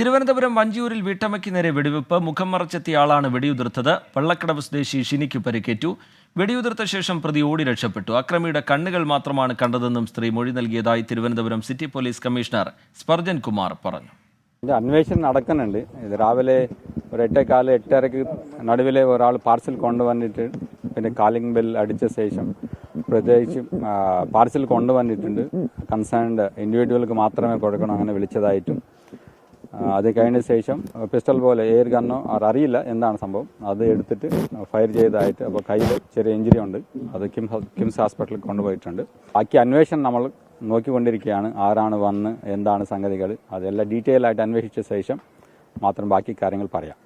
തിരുവനന്തപുരം വഞ്ചിയൂരിൽ വീട്ടമ്മയ്ക്ക് നേരെ വെടിവെപ്പ് മുഖം മറച്ചെത്തിയ ആളാണ് വെടിയുതിർത്തത്. വള്ളക്കടവ് സ്വദേശി ഷിനിക്ക് പരിക്കേറ്റു. വെടിയുതിർത്ത ശേഷം പ്രതി ഓടി രക്ഷപ്പെട്ടു. അക്രമിയുടെ കണ്ണുകൾ മാത്രമാണ് കണ്ടതെന്നും സ്ത്രീ മൊഴി നൽകിയതായി Thiruvananthapuram city police commissioner Sparjan Kumar പറഞ്ഞു. അന്വേഷണം നടക്കുന്നുണ്ട്. ഇത് രാവിലെ ഒരു എട്ടേക്കാൽ എട്ടരക്ക് നടുവിലെ ഒരാൾ പാർസൽ കൊണ്ടുവന്നിട്ട് പിന്നെ കാലിംഗ് ബെൽ അടിച്ച ശേഷം പ്രത്യേകിച്ചും പാർസൽ കൊണ്ടുവന്നിട്ടുണ്ട്. കൺസേൺഡ് ഇൻഡിവിജ്വൽക്ക് മാത്രമേ കൊടുക്കണം അങ്ങനെ വിളിച്ചതായിട്ടും അത് കഴിഞ്ഞ ശേഷം പിസ്റ്റൾ പോലെ എയർ ഗണ്ണോ അറിയില്ല എന്താണ് സംഭവം. അത് എടുത്തിട്ട് ഫയർ ചെയ്തതായിട്ട് അപ്പോൾ കയ്യിൽ ചെറിയ ഇഞ്ചുറി ഉണ്ട്. അത് കിംസ് കിംസ് ഹോസ്പിറ്റലിൽ കൊണ്ടുപോയിട്ടുണ്ട്. ബാക്കി അന്വേഷണം നമ്മൾ നോക്കിക്കൊണ്ടിരിക്കുകയാണ്. ആരാണ് വന്ന് എന്താണ് സംഗതികൾ. അതെല്ലാം ഡീറ്റെയിൽ ആയിട്ട് അന്വേഷിച്ച ശേഷം മാത്രം ബാക്കി കാര്യങ്ങൾ പറയാം.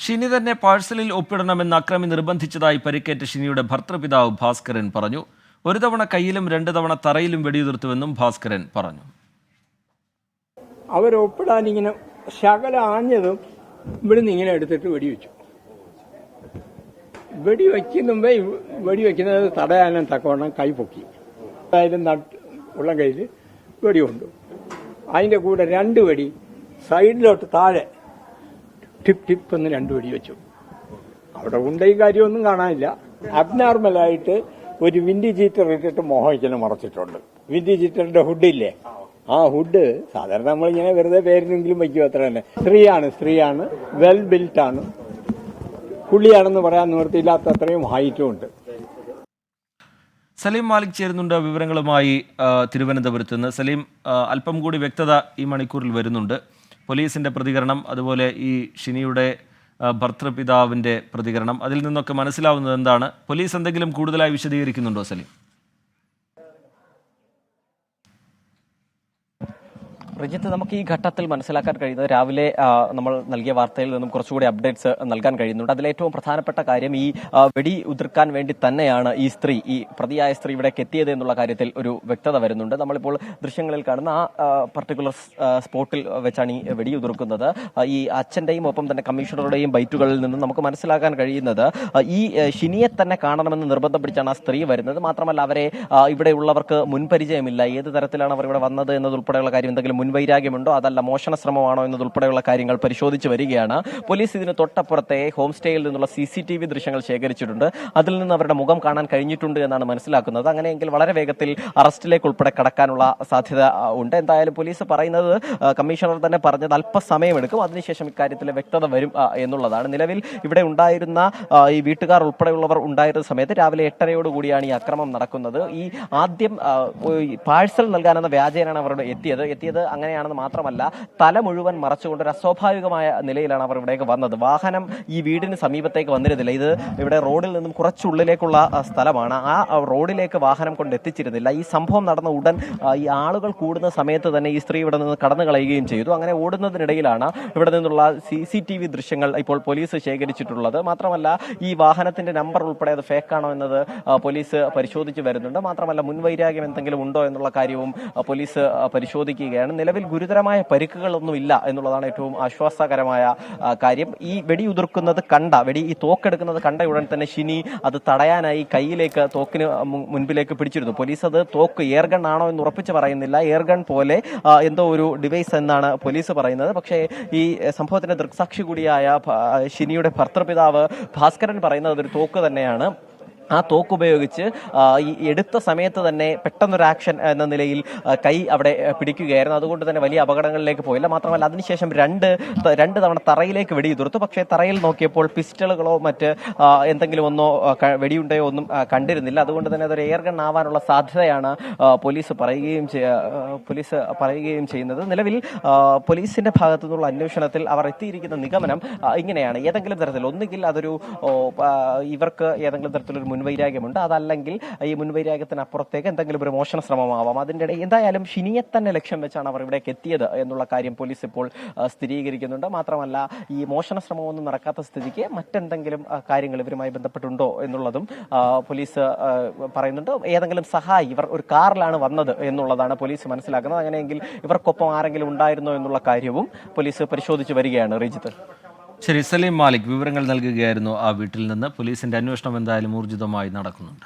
ഷിനി തന്നെ പാഴ്സലിൽ ഒപ്പിടണമെന്ന് അക്രമി നിർബന്ധിച്ചതായി പരിക്കേറ്റ ഷിനിയുടെ ഭർത്തൃപിതാവ് ഭാസ്കരൻ പറഞ്ഞു. ഒരു തവണ കയ്യിലും രണ്ട് തവണ തറയിലും വെടിയുതിർത്തുവെന്നും ഭാസ്കരൻ പറഞ്ഞു. അവർ ഒപ്പിടാൻ ഇങ്ങനെ ശകല ആഞ്ഞതും ഇവിടുന്ന് ഇങ്ങനെ എടുത്തിട്ട് വെടിവെച്ചു. വെടിവെക്കുന്ന മുമ്പേ വെടിവെക്കുന്നത് തടയാനും തക്കവണ്ണം കൈ പൊക്കി. അതായത് നട്ട് ഉള്ള കയ്യിൽ വെടി കൊണ്ടു. അതിന്റെ കൂടെ രണ്ട് വെടി സൈഡിലോട്ട് താഴെ ടിപ്പ് ടിപ്പ് എന്ന് രണ്ട് വെടി വെച്ചു. അവിടെ ഈ കാര്യമൊന്നും കാണാനില്ല. അബ്നോർമലായിട്ട് ഒരു വിൻഡി ചീറ്റർ ഇട്ടിട്ട് മോഹിക്കനെ മറച്ചിട്ടുണ്ട്. വിൻഡി ചീറ്ററിന്റെ ഹുഡില്ലേ ആ ഹുഡ് സാധാരണ നമ്മൾ നമ്മളിങ്ങനെ വെറുതെ പേരിനെങ്കിലും വയ്ക്കും അത്ര തന്നെ. സ്ത്രീയാണ് സ്ത്രീയാണ്. വെൽ ബിൽറ്റ് ആണ്. പുള്ളിയാണെന്ന് പറയാൻ നിവൃത്തിയില്ലാത്ത അത്രയും ഹൈറ്റും ഉണ്ട്. സലീം മാലിക് ചേരുന്നുണ്ട് വിവരങ്ങളുമായി തിരുവനന്തപുരത്ത് നിന്ന്. സലീം അല്പം കൂടി വ്യക്തത ഈ മണിക്കൂറിൽ വരുന്നുണ്ട്. പോലീസിന്റെ പ്രതികരണം അതുപോലെ ഈ ഷിനിയുടെ ഭർത്തൃപിതാവിന്റെ പ്രതികരണം അതിൽ നിന്നൊക്കെ മനസ്സിലാവുന്നത് എന്താണ്? പോലീസ് എന്തെങ്കിലും കൂടുതലായി വിശദീകരിക്കുന്നുണ്ടോ സലീം? റിജിത്ത് നമുക്ക് ഈ ഘട്ടത്തിൽ മനസ്സിലാക്കാൻ കഴിയുന്നത് രാവിലെ നമ്മൾ നൽകിയ വാർത്തയിൽ നിന്നും കുറച്ചുകൂടി അപ്ഡേറ്റ്സ് നൽകാൻ കഴിയുന്നുണ്ട്. അതിൽ ഏറ്റവും പ്രധാനപ്പെട്ട കാര്യം ഈ വെടി ഉതിർക്കാൻ വേണ്ടി തന്നെയാണ് ഈ സ്ത്രീ ഈ പ്രതിയായ സ്ത്രീ ഇവിടേക്ക് എത്തിയത് എന്നുള്ള കാര്യത്തിൽ ഒരു വ്യക്തത വരുന്നുണ്ട്. നമ്മളിപ്പോൾ ദൃശ്യങ്ങളിൽ കാണുന്ന ആ പർട്ടിക്കുലർ സ്പോട്ടിൽ വെച്ചാണ് ഈ വെടി ഉതിർക്കുന്നത്. ഈ അച്ഛന്റെയും ഒപ്പം തന്നെ കമ്മീഷണറുടെയും ബൈറ്റുകളിൽ നിന്നും നമുക്ക് മനസ്സിലാക്കാൻ കഴിയുന്നത് ഈ ഷിനിയെ തന്നെ കാണണമെന്ന് നിർബന്ധം പിടിച്ചാണ് ആ സ്ത്രീ വരുന്നത്. മാത്രമല്ല അവരെ ഇവിടെയുള്ളവർക്ക് മുൻപരിചയമില്ല. ഏത് തരത്തിലാണ് അവർ ഇവിടെ വന്നത് എന്നതുൾപ്പെടെയുള്ള കാര്യം എന്തെങ്കിലും മുൻവൈരാഗ്യമുണ്ടോ അതല്ല മോഷണ ശ്രമമാണോ എന്നതുൾപ്പെടെയുള്ള കാര്യങ്ങൾ പരിശോധിച്ച് വരികയാണ്. പോലീസ് ഇതിന് തൊട്ടപ്പുറത്തെ ഹോം സ്റ്റേയിൽ നിന്നുള്ള സി സി ടി വി ദൃശ്യങ്ങൾ ശേഖരിച്ചിട്ടുണ്ട്. അതിൽ നിന്ന് അവരുടെ മുഖം കാണാൻ കഴിഞ്ഞിട്ടുണ്ട് എന്നാണ് മനസ്സിലാക്കുന്നത്. അങ്ങനെയെങ്കിൽ വളരെ വേഗത്തിൽ അറസ്റ്റിലേക്ക് ഉൾപ്പെടെ കടക്കാനുള്ള സാധ്യത ഉണ്ട്. എന്തായാലും പോലീസ് പറയുന്നത് കമ്മീഷണർ തന്നെ പറഞ്ഞത് അല്പസമയമെടുക്കും. അതിനുശേഷം ഇക്കാര്യത്തിൽ വ്യക്തത വരും എന്നുള്ളതാണ്. നിലവിൽ ഇവിടെ ഉണ്ടായിരുന്ന ഈ വീട്ടുകാർ ഉൾപ്പെടെയുള്ളവർ ഉണ്ടായിരുന്ന സമയത്ത് രാവിലെ എട്ടരയോടുകൂടിയാണ് ഈ അക്രമം നടക്കുന്നത്. ഈ ആദ്യം പാഴ്സൽ നൽകാനെന്ന വ്യാജേനാണ് അവരുടെ എത്തിയത്. എത്തിയത് അങ്ങനെയാണെന്ന് മാത്രമല്ല തല മുഴുവൻ മറച്ചുകൊണ്ട് ഒരു അസ്വാഭാവികമായ നിലയിലാണ് അവർ ഇവിടേക്ക് വന്നത്. വാഹനം ഈ വീടിന് സമീപത്തേക്ക് വന്നിരുന്നില്ല. ഇത് ഇവിടെ റോഡിൽ നിന്നും കുറച്ചുള്ളിലേക്കുള്ള സ്ഥലമാണ്. ആ റോഡിലേക്ക് വാഹനം കൊണ്ട് എത്തിച്ചിരുന്നില്ല. ഈ സംഭവം നടന്ന ഉടൻ ഈ ആളുകൾ കൂടുന്ന സമയത്ത് തന്നെ ഈ സ്ത്രീ ഇവിടെ നിന്ന് കടന്നു കളയുകയും ചെയ്തു. അങ്ങനെ ഓടുന്നതിനിടയിലാണ് ഇവിടെ നിന്നുള്ള സി സി ടി വി ദൃശ്യങ്ങൾ ഇപ്പോൾ പോലീസ് ശേഖരിച്ചിട്ടുള്ളത്. മാത്രമല്ല ഈ വാഹനത്തിന്റെ നമ്പർ ഉൾപ്പെടെ അത് ഫേക്കാണോ എന്നത് പോലീസ് പരിശോധിച്ച് വരുന്നുണ്ട്. മാത്രമല്ല മുൻവൈരാഗ്യം എന്തെങ്കിലും ഉണ്ടോ എന്നുള്ള കാര്യവും പോലീസ് പരിശോധിക്കുകയാണ്. പരിശോധിക്കുകയാണ് നിലവിൽ ഗുരുതരമായ പരിക്കുകളൊന്നുമില്ല എന്നുള്ളതാണ് ഏറ്റവും ആശ്വാസകരമായ കാര്യം. ഈ വെടി ഉതിർക്കുന്നത് കണ്ട വെടി ഈ തോക്കെടുക്കുന്നത് കണ്ട ഉടൻ തന്നെ ഷിനി അത് തടയാനായി കയ്യിലേക്ക് തോക്കിന് മുൻപിലേക്ക് പിടിച്ചിരുന്നു. പോലീസ് അത് തോക്ക് എയർഗൺ ആണോ എന്ന് ഉറപ്പിച്ച് പറയുന്നില്ല. എയർഗൺ പോലെ എന്തോ ഒരു ഡിവൈസ് എന്നാണ് പോലീസ് പറയുന്നത്. പക്ഷേ ഈ സംഭവത്തിന്റെ ദൃക്സാക്ഷി കൂടിയായ ഷിനിയുടെ ഭർത്തൃപിതാവ് ഭാസ്കരൻ പറയുന്നത് അതൊരു തോക്ക് തന്നെയാണ്. ആ തോക്ക് ഉപയോഗിച്ച് ഈ എടുത്ത സമയത്ത് തന്നെ പെട്ടെന്നൊരു ആക്ഷൻ എന്ന നിലയിൽ കൈ അവിടെ പിടിക്കുകയായിരുന്നു. അതുകൊണ്ട് തന്നെ വലിയ അപകടങ്ങളിലേക്ക് പോയില്ല. മാത്രമല്ല അതിനുശേഷം രണ്ട് രണ്ട് തവണ തറയിലേക്ക് വെടിയുതിർത്തു. പക്ഷേ തറയിൽ നോക്കിയപ്പോൾ പിസ്റ്റളുകളോ മറ്റ് എന്തെങ്കിലും ഒന്നോ വെടിയുണ്ടോ ഒന്നും കണ്ടിരുന്നില്ല. അതുകൊണ്ട് തന്നെ അതൊരു എയർ ഗൺ ആവാനുള്ള സാധ്യതയാണ് പോലീസ് പറയുകയും പോലീസ് പറയുകയും ചെയ്യുന്നത്. നിലവിൽ പോലീസിന്റെ ഭാഗത്തു നിന്നുള്ള അന്വേഷണത്തിൽ അവർ എത്തിയിരിക്കുന്ന നിഗമനം ഇങ്ങനെയാണ്. ഏതെങ്കിലും തരത്തിൽ ഒന്നുകിൽ അതൊരു ഇവർക്ക് ഏതെങ്കിലും തരത്തിലൊരു മുൻവൈരാഗ്യമുണ്ട്. അതല്ലെങ്കിൽ ഈ മുൻവൈരാഗ്യത്തിനപ്പുറത്തേക്ക് എന്തെങ്കിലും ഒരു മോഷണ ശ്രമമാവാം. അതിന്റെ ഇടയിൽ എന്തായാലും ഷിനിയെ തന്നെ ലക്ഷ്യം വെച്ചാണ് അവർ ഇവിടേക്ക് എത്തിയത് എന്നുള്ള കാര്യം പോലീസ് ഇപ്പോൾ സ്ഥിരീകരിക്കുന്നുണ്ട്. മാത്രമല്ല ഈ മോഷണ ശ്രമമൊന്നും നടക്കാത്ത സ്ഥിതിക്ക് മറ്റെന്തെങ്കിലും കാര്യങ്ങൾ ഇവരുമായി ബന്ധപ്പെട്ടുണ്ടോ എന്നുള്ളതും പോലീസ് പറയുന്നുണ്ട്. ഏതെങ്കിലും സഹായി ഇവർ ഒരു കാറിലാണ് വന്നത് എന്നുള്ളതാണ് പോലീസ് മനസ്സിലാക്കുന്നത്. അങ്ങനെയെങ്കിൽ ഇവർക്കൊപ്പം ആരെങ്കിലും ഉണ്ടായിരുന്നോ എന്നുള്ള കാര്യവും പോലീസ് പരിശോധിച്ചു വരികയാണ്. റിജിത്ത്. ശരി സലീം മാലിക് വിവരങ്ങൾ നൽകുകയായിരുന്നു ആ വീട്ടിൽ നിന്ന്. പോലീസിന്റെ അന്വേഷണം എന്തായാലും ഊർജിതമായി നടക്കുന്നുണ്ട്.